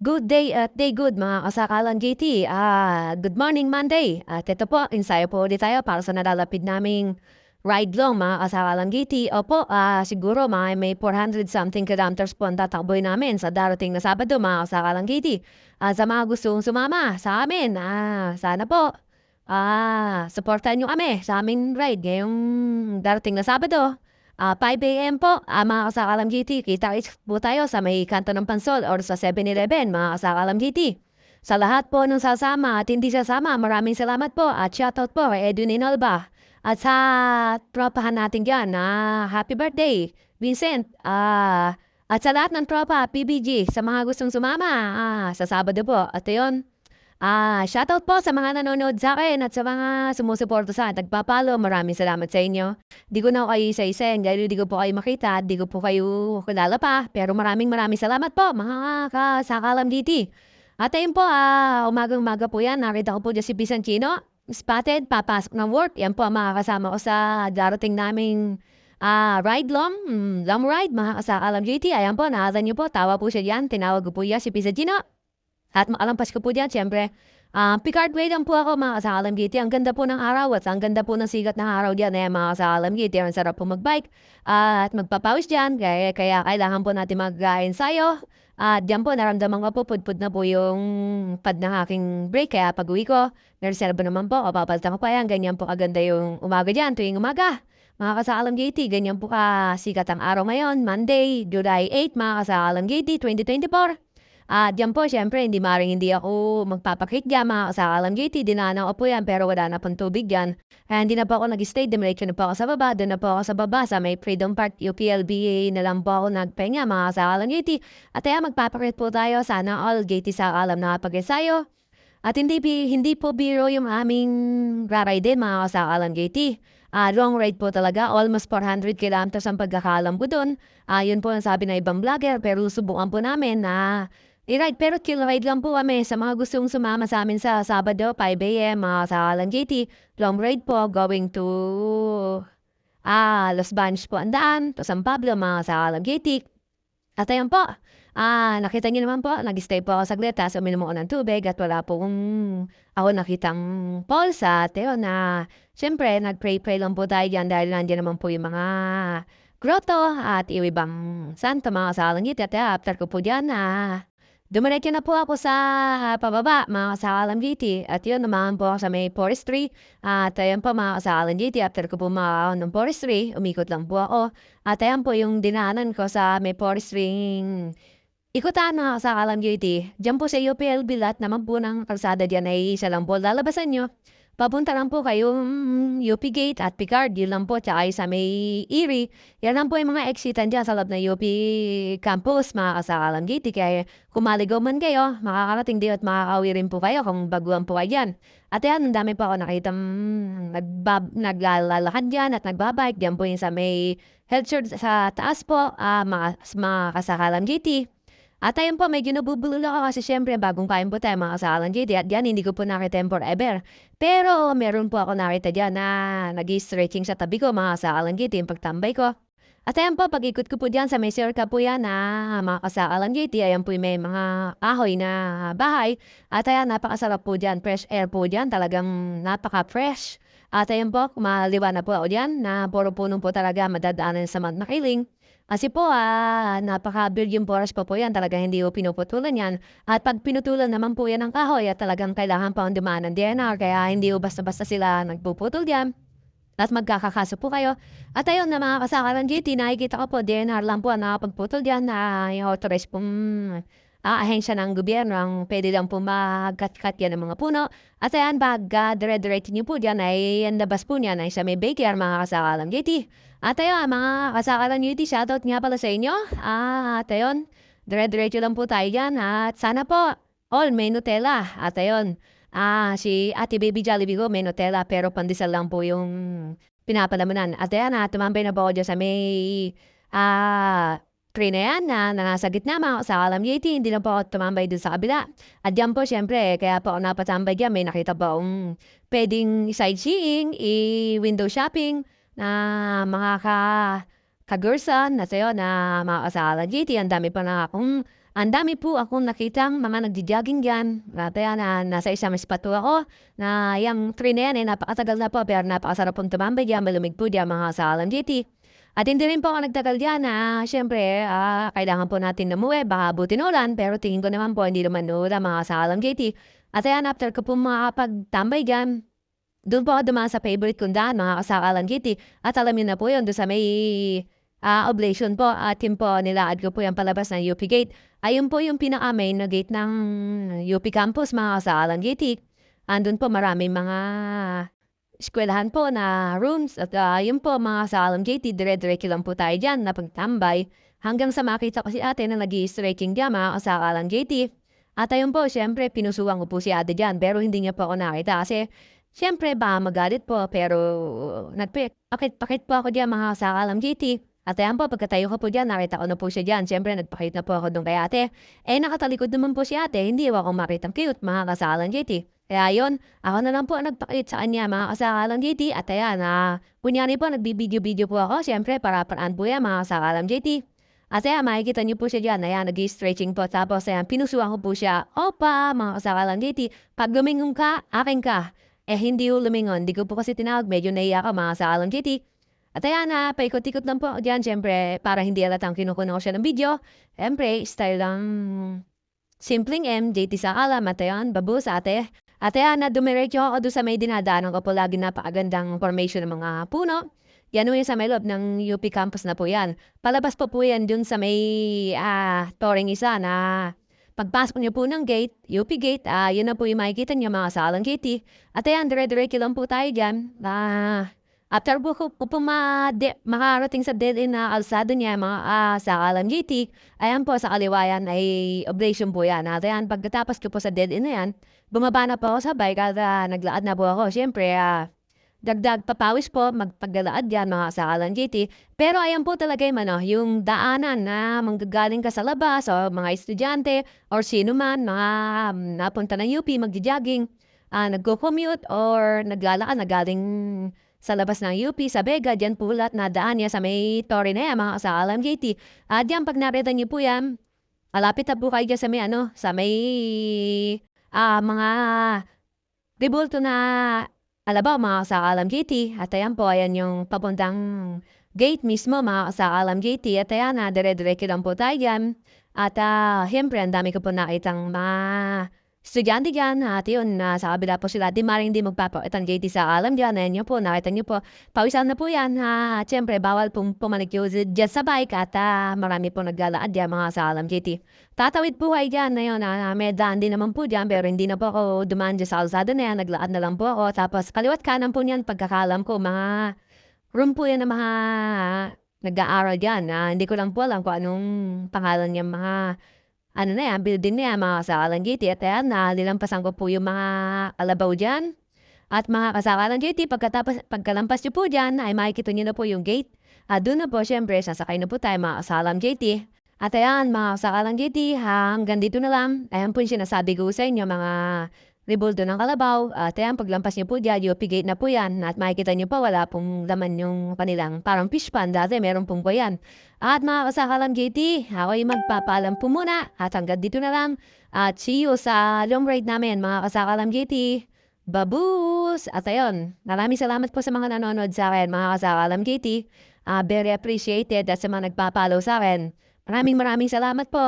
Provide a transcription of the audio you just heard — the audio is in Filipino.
Good day at day good mga kasakalan JT. Ah, good morning Monday. At ito po, ensayo po ulit tayo para sa nalalapit naming ride long mga kasakalan JT. Opo, ah, siguro mga may 400 something kilometers po ang tatakboy namin sa darating na Sabado mga kasakalan JT. Ah, sa mga gustong sumama sa amin, ah, sana po. Ah, supportan nyo kami sa aming ride ngayong darating na Sabado. Ah, 5 AM po, ah, mga kasakalam GT, kita-kits po tayo sa may kanto ng Pansol or sa 7-Eleven, mga kasakalam GT. Sa lahat po ng sasama at hindi sasama, maraming salamat po at shoutout po kay Edwin Inalba. At sa tropahan natin dyan, ah, happy birthday, Vincent. Ah, at sa lahat ng tropa, PBG, sa mga gustong sumama, ah, sa Sabado po. At yun, Ah, shoutout po sa mga nanonood sa akin at sa mga sumusuporta sa akin. Nagpapalo, maraming salamat sa inyo. Di ko na kayo isa-isahin dahil di ko po kayo makita di ko po kayo kilala pa. Pero maraming maraming salamat po mga kasakalam DT. At ayun po, ah, umagang-umaga po yan. Nakita ko po dyan si Pisantino. Spotted, papasok ng work. Yan po ang mga kasama ko sa darating naming ah, ride long. Mm, long ride, mga kasakalam GT. Ayan po, nakata niyo po. Tawa po siya dyan. Tinawag po yan si Pisantino. At makalampas ko po diyan, siyempre, ah, Picard Way lang po ako mga kasakalam GT. Ang ganda po ng araw at ang ganda po ng sigat ng araw diyan eh mga kasakalam GT. Ang sarap po magbike at magpapawis diyan. Kaya, kaya kailangan po natin mag-ensayo. At diyan po naramdaman ko po pudpud na po yung pad ng aking break. Kaya pag uwi ko, nareserba naman po. Kapapalitan ko pa yan. Ganyan po kaganda yung umaga diyan tuwing umaga. Mga kasakalam GT, ganyan po kasikat ang araw ngayon. Monday, July 8, mga kasakalam GT, 2024. Ah, diyan po siyempre hindi maaaring hindi ako magpapakit diyan mga kasakalam JT, dinaanan ko po yan pero wala na pong tubig diyan. Kaya hindi na po ako nag-stay, dumiretso na po ako sa baba, doon na po ako sa baba sa may Freedom Park UPLBA na lang po ako nagpahinga mga kasakalam JT. At kaya magpapakit po tayo sana all JT sa alam na pag-ensayo. At hindi, hindi po biro yung aming raride mga kasakalam JT. Ah, long ride po talaga, almost 400 kilometers ang pagkakalam ko doon. Ah, yun po ang sabi ng ibang vlogger pero subukan po namin na I-ride pero chill ride lang po kami sa mga gustong sumama sa amin sa Sabado 5 AM mga sa Alan JT. Long ride po going to ah, Los Baños po ang daan, to San Pablo mga sa JT. At ayun po, ah, nakita niyo naman po, nag-stay po ako saglit tapos uminom ako ng tubig at wala po kung ako nakitang pulse at yun na syempre nag-pray-pray lang po tayo dyan dahil nandiyan naman po yung mga grotto at iwibang santo mga sa JT. At after ko po dyan ah, Dumiretso na po ako sa ah, pababa, mga kasakalam GT. At yun, naman po sa may forestry. At ayan po mga kasakalam GT, after ko po makakaon ng forestry, umikot lang po ako. At ayan po yung dinaanan ko sa may forestry ikutan mga kasakalam GT. Diyan po sa UPL Bilat naman po ng kalsada diyan ay isa lang po lalabasan nyo. Papunta lang po kayo mm, UP Gate at Picard, yun lang po, tsaka sa may Erie. Yan lang po yung mga exitan dyan sa loob ng UP campus, mga kasakalam gate. Kaya kung maligaw man kayo, makakarating din at makakawi rin po kayo kung baguhan po kayo dyan. At yan, ang dami pa ako nakita mm, nagbab, naglalakad dyan at nagbabike. Diyan po yung sa may health sa taas po, uh, mga, mga kasakalam GT. At ayun po, medyo nabubulol ako kasi syempre bagong kain po tayo mga kasalan JD at yan hindi ko po nakita forever. Pero meron po ako nakita dyan na nag-stretching sa tabi ko mga kasalan JD yung pagtambay ko. At ayan po, pag-ikot ko po dyan sa may circa po yan na mga kasakalan JT, ayan po may mga ahoy na bahay. At ayan, napakasarap po dyan, fresh air po dyan, talagang napaka-fresh. At ayan po, kumaliwa na po dyan na puro punong po talaga madadaanan sa Mount Makiling. Kasi po, ah, napaka-billion forest po po yan. Talaga hindi po pinuputulan yan. At pag pinutulan naman po yan ng kahoy, at talagang kailangan pa ang dumaan ng DNR. Kaya hindi po basta-basta sila nagpuputol yan. At magkakakaso po kayo. At ayun na mga kasakaran GT, nakikita ko po, DNR lang po ang nakapagputol dyan na yung authorized pong ahensya ng gobyerno ang pwede lang po magkat-kat yan ng mga puno. At ayan, uh, dire-direct niyo po dyan ay labas po niyan ay sa may baker mga kasakaran GT. At ayun, mga kasakaran UT, shoutout nga pala sa inyo. Ah, at ayun, dire-diretso lang po tayo dyan. At sana po, all may Nutella. At ayun, ah, si Ate Baby Jollibee ko may Nutella pero pandesal lang po yung pinapalamunan. At ayun, ah, tumambay na po ako dyan sa may, ah, train na yan na, na nasa gitna mga sa alam UT, hindi na po ako tumambay dun sa kabila. At yan po, syempre, kaya po ako napatambay dyan, may nakita po akong pwedeng sightseeing, i-window shopping, na mga ka kagursan na sa'yo na mga kasala GT. Ang dami pa na akong ang dami po akong nakitang mga nagjo-jogging diyan. At ayan, ah, nasa isang spot po ako na yang tree na yan, eh, napakatagal na po pero napakasarap pong tumambay diyan, malumig po diyan mga sa LMGT. At hindi rin po ako nagtagal diyan na siyempre, ah, kailangan po natin umuwi, baka buti na ulan, pero tingin ko naman po hindi naman uulan mga sa LMGT. At ayan, after ko po makakapagtambay diyan, doon po ako dumaan sa favorite kong daan, mga kasakalan kitty. At alam niyo na po yun, doon sa may ah, oblation po. At yun po, nilaad ko po yung palabas ng UP Gate. Ayun po yung pinaka-main na gate ng UP Campus, mga kasakalan kitty. Andun po maraming mga eskwelahan po na rooms. At ah, yun po, mga kasakalan kitty, dire-diretso lang po tayo dyan na pagtambay. Hanggang sa makita ko si ate na nag stretching dyan, mga kasakalan JT. At ayun po, syempre, pinusuan ko po si ate dyan. Pero hindi niya po ako nakita kasi Siyempre ba magalit po pero nagpik pakit-pakit po ako diyan mga kasakalam GT. At ayan po, pagkatayo ko po diyan, nakita ko na po siya diyan. Siyempre, nagpakit na po ako doon kay ate. Eh, nakatalikod naman po si ate, hindi ako makitang cute, mga kasakalan GT. Kaya yun, ako na lang po ang sa kanya, mga kasakalan GT. At ayan, ah, kunyari po, nagbibideo-video po ako. Siyempre, para paraan po yan, mga kasakalan GT. At ayan, makikita niyo po siya diyan. Ayan, nag-stretching po. Tapos, ayan, pinusuan ko po siya. Opa, mga kasakalan GT, pag lumingon ka, akin ka. Eh, hindi ko lumingon. Di ko po kasi tinawag. Medyo naiya ka mga sa Alam JT. At ayan na, paikot-ikot lang po dyan. Siyempre, para hindi alatang kinukuha ko siya ng video. Siyempre, style lang simpleng M, JT sa alam. At ayan, babu sa ate. At ayan na, dumiretso ako doon sa may dinadaanan ko po lagi napakagandang formation ng mga puno. Yan po sa may loob ng UP campus na po yan. Palabas po po yan dun sa may ah, touring isa na Pagpasok niyo po ng gate, UP gate, ah, yun na po yung makikita niyo mga salang kitty. At ayan, dire-diretso lang po tayo dyan. Ah, after po po, ma de, makarating sa dead end na alsado niya, mga ah, sa Alam GT, ayan po sa kaliwayan ay oblation po yan. At ayan, pagkatapos ko po sa dead end na yan, bumaba na po ako sa bike at ah, naglaad na po ako. Siyempre, ah, dagdag papawis po, magpaggalaad yan mga sa Alan GT. Pero ayan po talaga yung, ano, yung daanan na manggagaling ka sa labas o mga estudyante or sino man, mga um, napunta ng UP, magja-jogging, ah, nagko-commute or naglalakad na galing sa labas ng UP, sa Vega, dyan po lahat na daan niya sa may yan, mga sa Alam GT. At yan, pag narita niyo po yan, alapit na po kayo dyan sa may, ano, sa may ah, mga rebulto na Alabaw mga kasakalam GT at ayan po ayan yung papuntang gate mismo mga kasakalam GT at ayan na dire-diretso lang po tayo dyan. At uh, siyempre ang dami ko po nakitang mga estudyante dyan at yun na sa kabila po sila di maring di magpapakitang GT sa alam dyan. Ayan po nakita nyo po pawisan na po yan ha. At siyempre bawal pong pumanik yung dyan sa bike at uh, marami po naggalaad dyan mga kasakalam GT. Tatawid po kayo dyan na yun, ah, may daan din naman po dyan, pero hindi na po ako dumaan dyan sa alsada na yan, naglaad na lang po ako. Tapos kaliwat kanan po niyan, pagkakalam ko, mga room po yan na mga nag-aaral dyan. Ah, hindi ko lang po alam kung anong pangalan niya mga ano na yan, building na yan, mga kasakalan GT. At yan, nalilampasan ko po yung mga alabaw dyan. At mga kasakalan GT, pagkatapos, pagkalampas nyo po dyan, ay makikita nyo na po yung gate. At doon na po, syempre, sasakay na po tayo mga kasalam JT. At ayan, mga sakalang GT, hanggang dito na lang. Ayan po yung sinasabi ko sa inyo, mga rebuldo ng kalabaw. At ayan, paglampas niyo po dyan, UP gate na po yan. At makikita niyo pa, wala pong laman yung kanilang parang fish pan. Dati meron pong po yan. At mga kasakalang GT, ako'y magpapaalam po muna. At hanggang dito na lang. At see you sa long ride namin, mga kasakalang GT. Babus! At ayun, maraming salamat po sa mga nanonood sa akin, mga kasakalam GT. Uh, very appreciated at sa mga nagpapalo sa akin. Maraming maraming salamat po.